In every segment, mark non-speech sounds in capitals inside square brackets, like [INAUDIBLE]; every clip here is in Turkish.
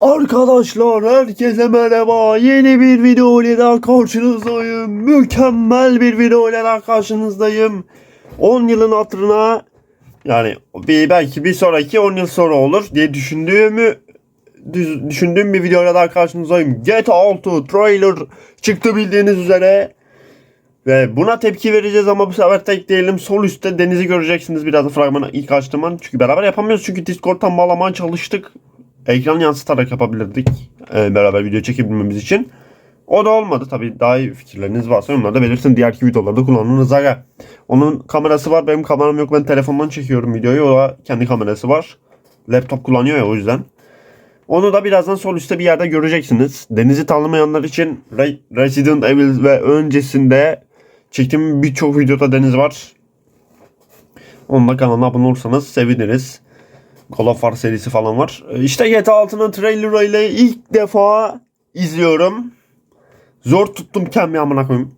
Arkadaşlar herkese merhaba. Yeni bir video ile daha karşınızdayım. Mükemmel bir video ile daha karşınızdayım. 10 yılın hatırına yani bir, belki bir sonraki 10 yıl sonra olur diye düşündüğümü düşündüğüm bir video ile daha karşınızdayım. GTA 6 trailer çıktı bildiğiniz üzere. Ve buna tepki vereceğiz ama bu sefer tek değilim. Sol üstte denizi göreceksiniz biraz da fragmanı ilk açtığım an. Çünkü beraber yapamıyoruz. Çünkü Discord'dan bağlamaya çalıştık ekran yansıtarak yapabilirdik e, beraber video çekebilmemiz için. O da olmadı tabii daha iyi fikirleriniz varsa onları da belirtin. Diğerki videolarda kullandığınız aga. Onun kamerası var benim kameram yok ben telefondan çekiyorum videoyu o da kendi kamerası var. Laptop kullanıyor ya o yüzden. Onu da birazdan sol üstte bir yerde göreceksiniz. Denizi tanımayanlar için Re- Resident Evil ve öncesinde çektiğim birçok videoda deniz var. Onun da kanalına abone olursanız seviniriz. Call of War serisi falan var. Ee, İşte GTA 6'nın trailerı ile ilk defa izliyorum. Zor tuttum kendimi amına koyayım.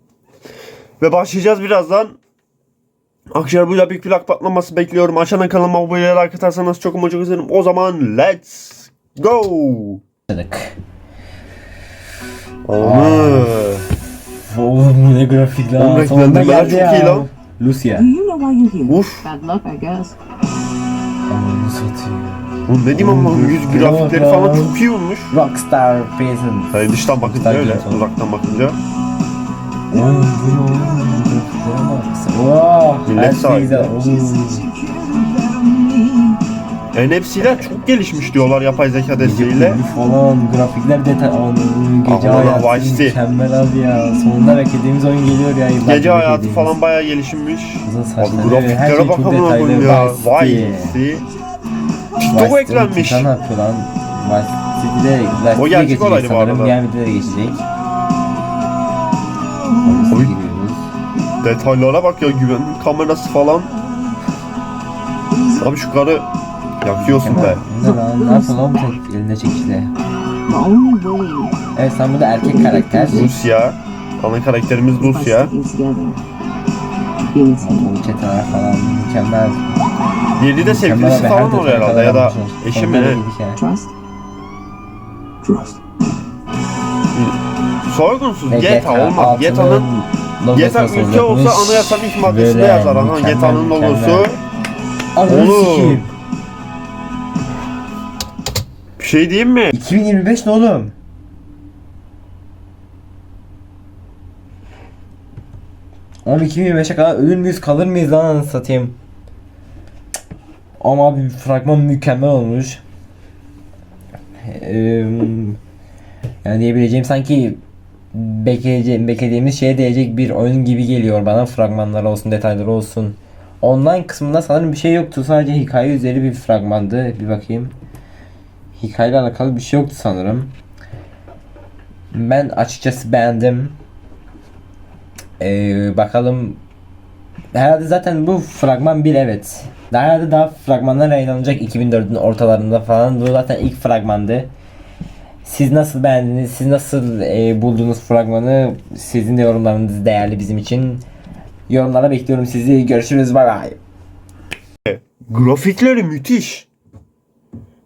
Ve başlayacağız birazdan. Akşarbuyla büyük plak patlaması bekliyorum. Aşağıdan kanalıma abone like atarsanız çok ama çok isterim. O zaman let's go. Başladık. Oğlum. Ne grafik lan. Oğlum, renklendirmeler çok iyi lan. Lucia. Do you know why you're here? Uf. Bad luck, I guess. Oğlum ne diyeyim ama yüz grafikleri falan çok iyi olmuş. Rockstar Presents. Yani dıştan bakınca öyle. Uzaktan bakınca. Oğlum bu NFC'ler çok gelişmiş diyorlar yapay zeka desteğiyle. Falan grafikler detay gece Aman hayatı Vice City. mükemmel abi ya sonunda beklediğimiz oyun geliyor ya yıllardır Gece hayatı beklediğimiz. falan bayağı gelişmiş. Uzun Abi saçları her grafiklere şey çok amına detaylı koyayım ya. Vice Vay City. City. Vice eklenmiş. Titan yapıyor lan. Vice City'de Vice gerçek geçecek olaydı bu sanırım. arada. Videoda da geçecek. Oy. giriyoruz. Detaylara bak ya güven kamerası falan. Abi şu karı yakıyorsun be. Ne lan? Ne yapıyorsun oğlum tek elinde çekişle? Evet sen burada erkek karakter. Rusya. Ana karakterimiz Rusya. Bu çeteler falan mükemmel. Diğeri de sevgilisi falan oluyor herhalde ya da eşi mi ne? Soygunsuz GTA olmaz. GTA'nın GTA ülke olsa anayasanın ilk maddesinde yazar. GTA'nın logosu. Bir şey diyeyim mi? 2025 ne oğlum? Oğlum 2025'e kadar ölür müyüz kalır mıyız lan satayım. Ama abi fragman mükemmel olmuş. Eee, yani diyebileceğim sanki bekleyeceğim, beklediğimiz şeye değecek bir oyun gibi geliyor bana fragmanlar olsun detayları olsun. Online kısmında sanırım bir şey yoktu sadece hikaye üzeri bir fragmandı bir bakayım. Hikayeyle alakalı bir şey yoktu sanırım. Ben açıkçası beğendim. Ee, bakalım. Herhalde zaten bu fragman bir evet. Herhalde daha fragmanlar yayınlanacak 2004'ün ortalarında falan. Bu zaten ilk fragmandı. Siz nasıl beğendiniz? Siz nasıl e, buldunuz fragmanı? Sizin de yorumlarınız değerli bizim için. Yorumlara bekliyorum sizi. Görüşürüz. Bye bye. Grafikleri müthiş.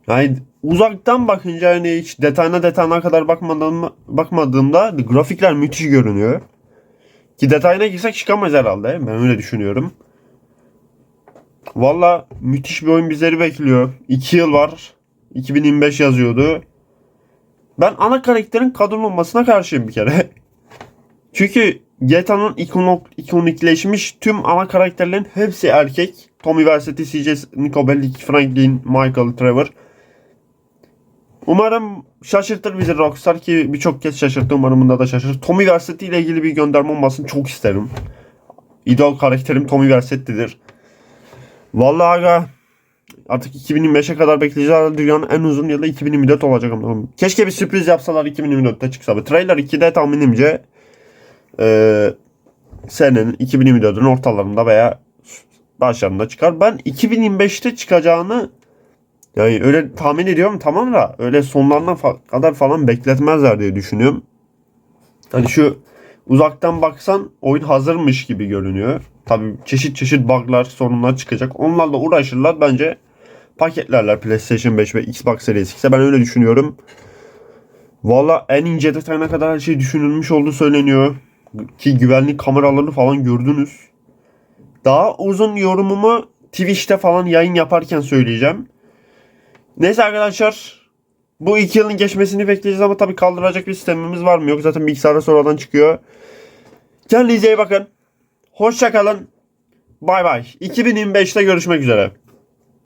Yani uzaktan bakınca hani hiç detayına detayına kadar bakmadığım, bakmadığımda grafikler müthiş görünüyor. Ki detayına girsek çıkamayız herhalde. Ben öyle düşünüyorum. Valla müthiş bir oyun bizleri bekliyor. 2 yıl var. 2025 yazıyordu. Ben ana karakterin kadın olmasına karşıyım bir kere. [LAUGHS] Çünkü GTA'nın ikonik, ikonikleşmiş tüm ana karakterlerin hepsi erkek. Tommy Vercetti, CJ, Nico Bellic, Franklin, Michael, Trevor. Umarım şaşırtır bizi Rockstar ki birçok kez şaşırttı. Umarım bunda da şaşırır. Tommy Vercetti ile ilgili bir gönderme olmasını çok isterim. İdol karakterim Tommy Vercetti'dir. Vallahi aga artık 2025'e kadar bekleyeceğiz. Dünyanın en uzun yılı 2024 olacak ama. Keşke bir sürpriz yapsalar 2024'te çıksa. Trailer 2'de tahminimce eee senenin 2024'ün ortalarında veya başlarında çıkar. Ben 2025'te çıkacağını yani öyle tahmin ediyorum tamam da öyle sonlarına fa- kadar falan bekletmezler diye düşünüyorum. Hani şu uzaktan baksan oyun hazırmış gibi görünüyor. Tabii çeşit çeşit bug'lar, sorunlar çıkacak. Onlarla uğraşırlar bence paketlerler PlayStation 5 ve Xbox Series X'e. Ben öyle düşünüyorum. Valla en ince detayına kadar her şey düşünülmüş olduğu söyleniyor. Ki güvenlik kameralarını falan gördünüz. Daha uzun yorumumu Twitch'te falan yayın yaparken söyleyeceğim. Neyse arkadaşlar. Bu iki yılın geçmesini bekleyeceğiz ama tabii kaldıracak bir sistemimiz var mı? Yok zaten bilgisayara sonradan çıkıyor. Kendinize iyi bakın. Hoşçakalın. Bay bay. 2025'te görüşmek üzere.